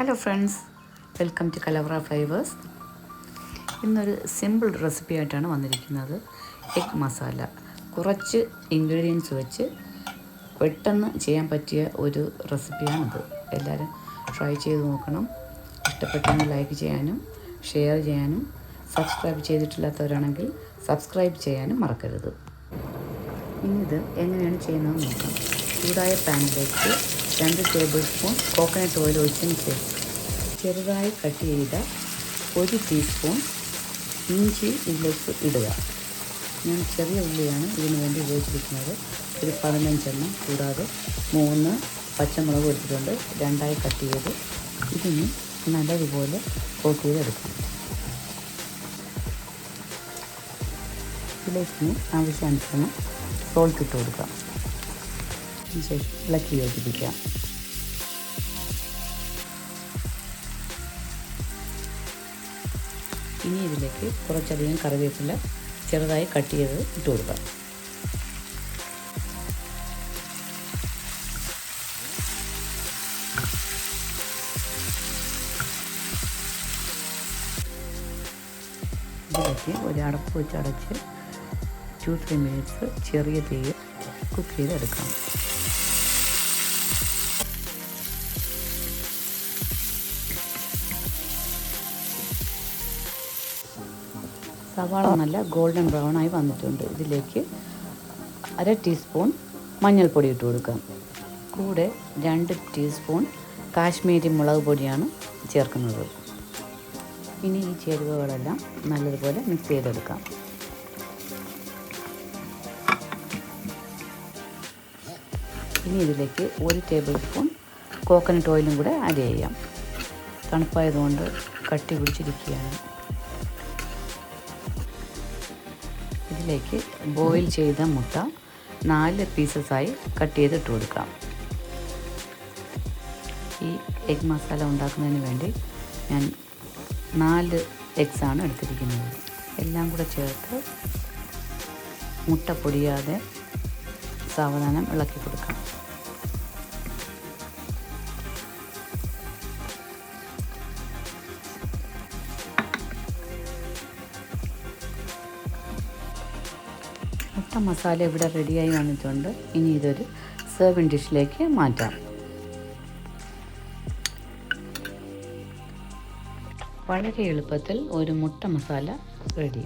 Hello friends welcome to Kalavara flavours ഇന്നൊരു simple recipe ആയിട്ടാണ് വന്നിരിക്കുന്നത്. എഗ് മസാല കുറച്ച് ഇൻഗ്രീഡിയൻസ് വെച്ച് പെട്ടെന്ന് ചെയ്യാൻ പറ്റിയ ഒരു റെസിപ്പിയാണിത് എല്ലാവരും ട്രൈ ചെയ്ത് നോക്കണം. ഇഷ്ടപ്പെട്ടെങ്കിൽ ലൈക്ക് ചെയ്യാനും ഷെയർ ചെയ്യാനും സബ്സ്ക്രൈബ് ചെയ്തിട്ടില്ലാത്തവരാണെങ്കിൽ സബ്സ്ക്രൈബ് ചെയ്യാനും മറക്കരുത്. ഇനി ഇത് എങ്ങനെയാണ് ചെയ്യുന്നതെന്ന് നോക്കാം. ചൂടായ പാനിലേക്ക് രണ്ട് ടേബിൾ സ്പൂൺ കോക്കനട്ട് ഓയിൽ ഒഴിച്ചതിന് ശേഷം ചെറുതായി കട്ട് ചെയ്ത ഒരു ടീസ്പൂൺ ഇഞ്ചി ഇതിലേക്ക് ഇടുക. ഞാൻ ചെറിയ ഉള്ളിയാണ് ഇതിനു വേണ്ടി ഉപയോഗിച്ചിരിക്കുന്നത്. ഒരു പതിനഞ്ചെണ്ണം കൂടാതെ മൂന്ന് പച്ചമുളക് എടുത്തിട്ടുണ്ട് രണ്ടായി കട്ട് ചെയ്ത് ഇതിന് നല്ലതുപോലെ കോട്ട് ചെയ്തെടുക്കും. ഇതിലേക്ക് ആവശ്യാനുസരണം സോൾട്ട് ഇട്ട് കൊടുക്കാം. അതിനുശേഷം ഇളക്കി യോജിപ്പിക്കാം. ഇനി ഇതിലേക്ക് കുറച്ചധികം കറിവേപ്പില ചെറുതായി കട്ട് ചെയ്ത് ഇട്ട് കൊടുക്കാം. ഇതിലേക്ക് ഒരു അടപ്പ് വെച്ച് അടച്ച് ടു ത്രീ മിനിറ്റ്സ് ചെറിയ തീയിൽ കുക്ക് ചെയ്തെടുക്കാം. സവാള നല്ല ഗോൾഡൻ ബ്രൗൺ ആയി വന്നിട്ടുണ്ട്. ഇതിലേക്ക് അര ടീസ്പൂൺ മഞ്ഞൾപ്പൊടി ഇട്ട് കൊടുക്കാം. കൂടെ രണ്ട് ടീസ്പൂൺ കാശ്മീരി മുളക് പൊടിയാണ് ചേർക്കുന്നത്. ഇനി ഈ ചേരുവകളെല്ലാം നല്ലതുപോലെ മിക്സ് ചെയ്തെടുക്കാം. ഇനി ഇതിലേക്ക് ഒരു ടേബിൾ സ്പൂൺ കോക്കനട്ട് ഓയിലും കൂടെ ആഡ് ചെയ്യാം. തണുപ്പായതുകൊണ്ട് കട്ടി പിടിച്ചിരിക്കുകയാണ്. ഇതിലേക്ക് ബോയിൽ ചെയ്ത മുട്ട നാല് പീസസായി കട്ട് ചെയ്തിട്ട് കൊടുക്കാം. ഈ എഗ് മസാല ഉണ്ടാക്കുന്നതിന് വേണ്ടി ഞാൻ നാല് എഗ്സാണ് എടുത്തിരിക്കുന്നത്. എല്ലാം കൂടെ ചേർത്ത് മുട്ട പൊടിയാതെ സാവധാനം ഇളക്കി കൊടുക്കാം. മുട്ട മസാല ഇവിടെ റെഡിയായി വന്നിട്ടുണ്ട്. ഇനി ഇതൊരു സെർവിങ് ഡിഷിലേക്ക് മാറ്റാം. വളരെ എളുപ്പത്തിൽ ഒരു മുട്ട മസാല റെഡി.